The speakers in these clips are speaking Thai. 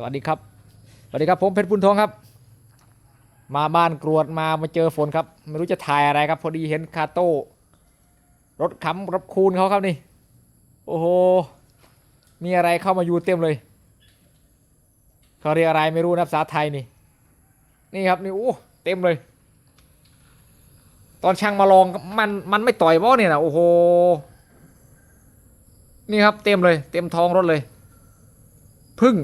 สวัสดีครับ สวัสดีครับผมเพชรบุญทองครับ มาบ้านกรวดมามาเจอฝนครับ ไม่รู้จะถ่ายอะไรครับ พอดีเห็นคาโต้รถค้ำรถคูณเขาครับนี่ โอ้โห มีอะไรเข้ามาอยู่เต็มเลยเขาเรียกอะไรไม่รู้นะภาษาไทยนี่ นี่ครับนี่โอ้เต็มเลย ตอนช่างมาลองมันมันไม่ต่อยบ่เนี่ยนะโอ้โห นี่ครับเต็มเลย เต็มท้องรถเลย พึ่ง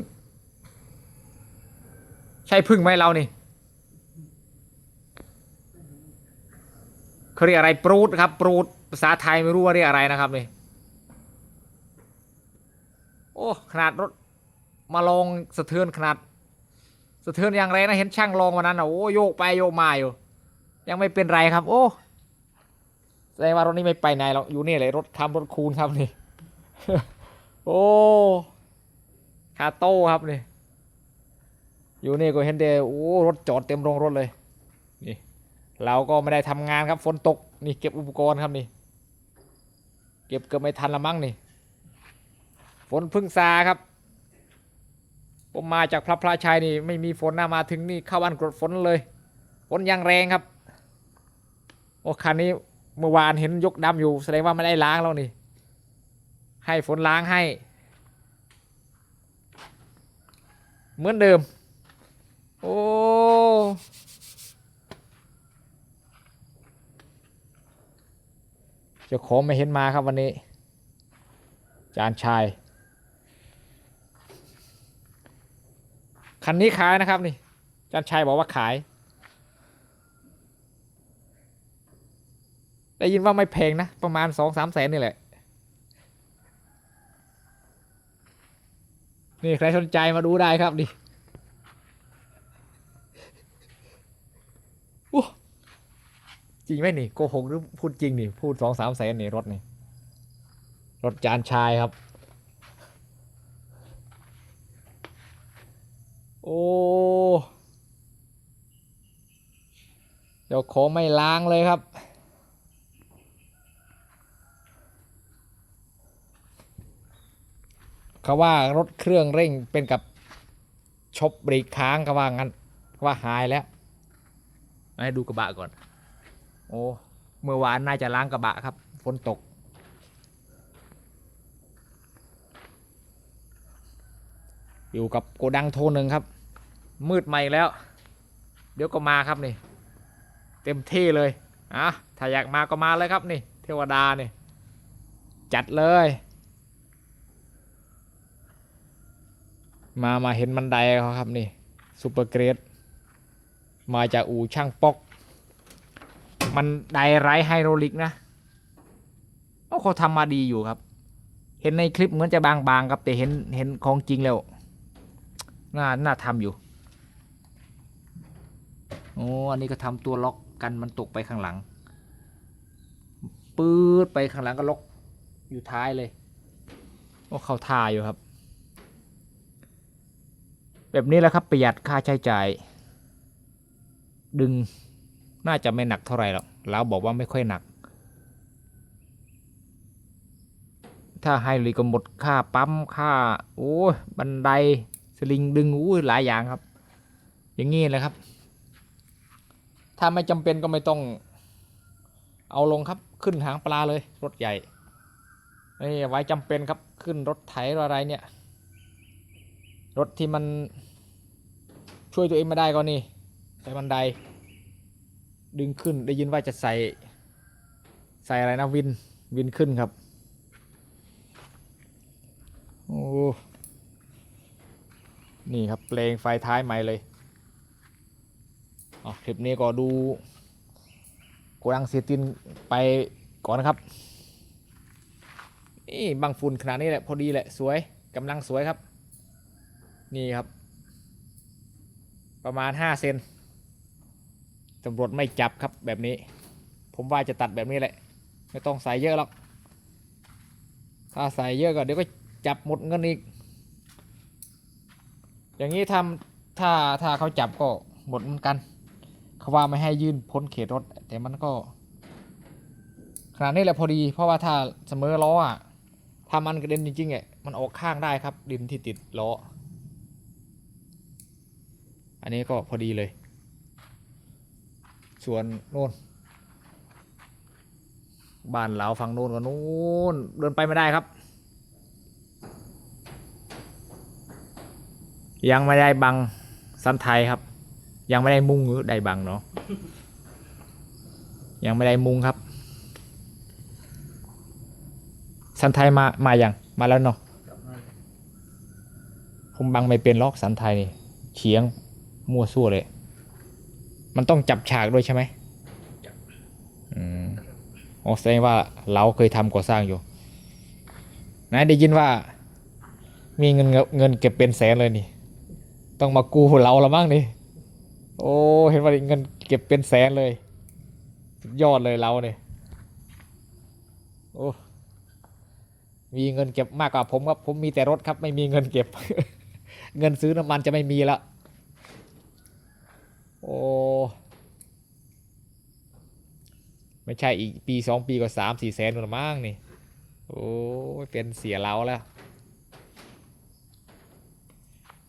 ใช่พึ่งไหมเรานี่เขาเรียกอะไรปรูดครับปรูดภาษาไทยไม่รู้ว่าเรียกอะไรนะครับนี่โอ้ขนาดรถมาลองสะเทือนขนาด สะเทือนอย่างไรนะเห็นช่างลองวันนั้นอะโอ้โยกไปโยกมาอยู่ ยังไม่เป็นไรครับ โอ้แสดงว่ารถนี้ไม่ไปไหนหรอกอยู่นี่เลยรถทำรถคูณครับนี่ โอ้คาโต้ครับนี่ อยู่นี่ก็เห็นเดโอ้รถจอดเต็มโรงรถเลยนี่เราก็ไม่ได้ทำงานครับฝนตกนี่เก็บอุปกรณ์ครับนี่เก็บเกือบไม่ทันละมั้งนี่ฝนพึ่งซาครับ ผมมาจากพระพระชัยนี่ไม่มีฝนนะมาถึงนี่เข้าบ้านกรดฝนเลยฝนยังแรงครับโอ้คันนี้เมื่อวานเห็นยกดำอยู่ แสดงว่าไม่ได้ล้างแล้วนี่ ให้ฝนล้างให้ เหมือนเดิม โอ้เจ้าของไม่เห็นมาครับวันนี้ จานชาย คันนี้ขายนะครับนี่จานชายบอกว่าขาย ได้ยินว่าไม่แพงนะ ประมาณสองสามแสนนี่แหละ นี่ใครสนใจมาดูได้ครับดิโอ้ จริงไหมนี่โกหกหรือพูดจริงนี่พูดสองสามแสนนี่รถนี่รถจานชายครับ โอ้เดี๋ยวของไม่ล้างเลยครับ เขาว่ารถเครื่องเร่งเป็นกับชบเบรกค้างเขาว่างั้นเขาว่าหายแล้ว ให้ดูกระบะก่อน อ้เมื่อวานน่าจะล้างกระบะครับฝนตก อยู่กับโกดังโทรหนึ่งครับ มืดใหม่แล้ว เดี๋ยวก็มาครับนี่ เต็มที่เลยอะถ้าอยากมาก็มาเลยครับนี่ เทวดานี่ จัดเลย มามาเห็นบันไดเขาครับนี่ซูเปอร์เกรดมาจากอู่ช่างปอก มันไดไรไฮโดรลิกนะเขาทำมาดีอยู่ครับ เห็นในคลิปเหมือนจะบางๆครับแต่เห็นเห็นของจริงแล้ว น่าน่าทำอยู่โอ้อันนี้ก็ทำตัวล็อกกันมันตกไปข้างหลังปื๊ดไปข้างหลังก็ล็อกอยู่ท้ายเลยโอ้เข้าท่าอยู่ครับ แบบนี้แหละครับประหยัดค่าใช้จ่าย ดึง น่าจะไม่หนักเท่าไหร่หรอกแล้วบอกว่าไม่ค่อยหนัก ถ้าไฮดรอลิกก็หมดค่าปั๊มค่าโอ้ยบันไดสลิงดึงอู้หลายอย่างครับ อย่างงี้เลยครับ ถ้าไม่จำเป็นก็ไม่ต้อง เอาลงครับขึ้นหางปลาเลยรถใหญ่นี่ไว้จำเป็นครับขึ้นรถไถอะไรเนี่ย รถที่มันช่วยตัวเองไม่ได้ก็นี่ใส่บันได ดึงขึ้นได้ยินว่าจะใส่ใส่อะไรนะวินวินขึ้นครับ โอ้นี่ครับเพลงไฟท้ายใหม่เลยอ๋อคลิปนี้ก็ดูโกดังเสียตินไปก่อนนะครับ นี่บางฝุ่นขนาดนี้แหละพอดีแหละสวยกำลังสวยครับ นี่ครับ ประมาณห้าเซน ตำรวจไม่จับครับแบบนี้ ผมว่าจะตัดแบบนี้แหละ ไม่ต้องใส่เยอะหรอก ถ้าใส่เยอะก็เดี๋ยวก็จับหมดเงินอีก อย่างนี้ทำถ้าถ้าเขาจับก็หมดเหมือนกันเขาว่าไม่ให้ยื่นพ้นเขตรถ แต่มันก็ขนาดนี้แหละพอดี เพราะว่าถ้าเสมอล้ออะถ้ามันกระเด็นจริงๆอะมันออกข้างได้ครับดินที่ติดล้ออันนี้ก็พอดีเลย ส่วนโน่น บ้านเราฝั่งโน้นก็นู้นเดินไปไม่ได้ครับ ยังไม่ได้บังสันไทยครับ ยังไม่ได้มุงหรือได้บังเนาะยังไม่ได้มุงครับสันไทยมามาอย่างมาแล้วเนาะกลับมาผมบังไม่เป็นล็อกสันไทยนี่เฉียงมั่วซั่วเลย มันต้องจับฉากด้วยใช่ไหมอืมอ๋อแสดงว่าเราเคยทำก่อสร้างอยู่นะได้ยินว่า มีเงินเงินเก็บเป็นแสนเลยนี่ ต้องมากู้เราละมั้งนี่ โอ้ เห็นว่าเงินเก็บเป็นแสนเลย สุดยอดเลยเราเนี่ยโอ้มีเงินเก็บมากกว่าผมครับ ผมมีแต่รถครับ ไม่มีเงินเก็บ เงินซื้อน้ำมันจะไม่มีแล้ว โอ้ไม่ใช่อีกปีสองปีก็สามสี่แสนหรือมั้งนี่ โอ้เป็นเสียเล้าแล้ว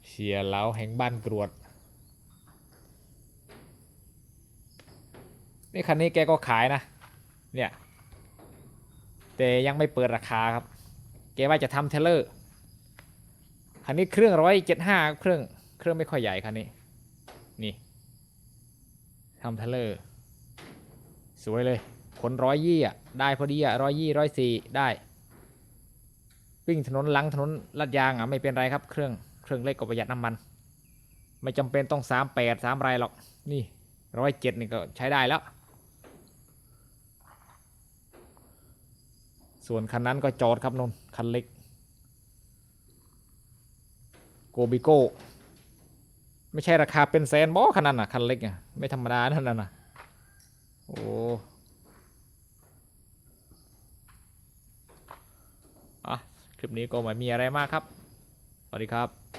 เสียเล้าแห่งบ้านกรวดนี่คันนี้แกก็ขายนะ เนี่ย แต่ยังไม่เปิดราคาครับ แกว่าจะทำเทเลอร์ คันนี้เครื่องร้อยเจ็ดห้าเครื่อง เครื่องไม่ค่อยใหญ่คันนี้ ทำเทเลอร์สวยเลยขนร้อยยี่อะ ได้พอดีอะร้อยยี่ร้อยสี่ได้วิ่งถนนลังถนนลาดยางอะไม่เป็นไรครับเครื่องเครื่องเล็กก็ประหยัดน้ำมัน ไม่จำเป็นต้องสามแปดสามไรหรอกนี่ร้อยเจ็ดนี่ก็ใช้ได้แล้ว ส่วนคันนั้นก็จอดครับนนคันเล็กโกบิโก้ ไม่ใช่ราคาเป็นแสนบอขนาดน่ะคันเล็กอะไม่ธรรมดาเท่านั้นอะโอ้อะคลิปนี้ก็ไม่มีอะไรมากครับ สวัสดีครับ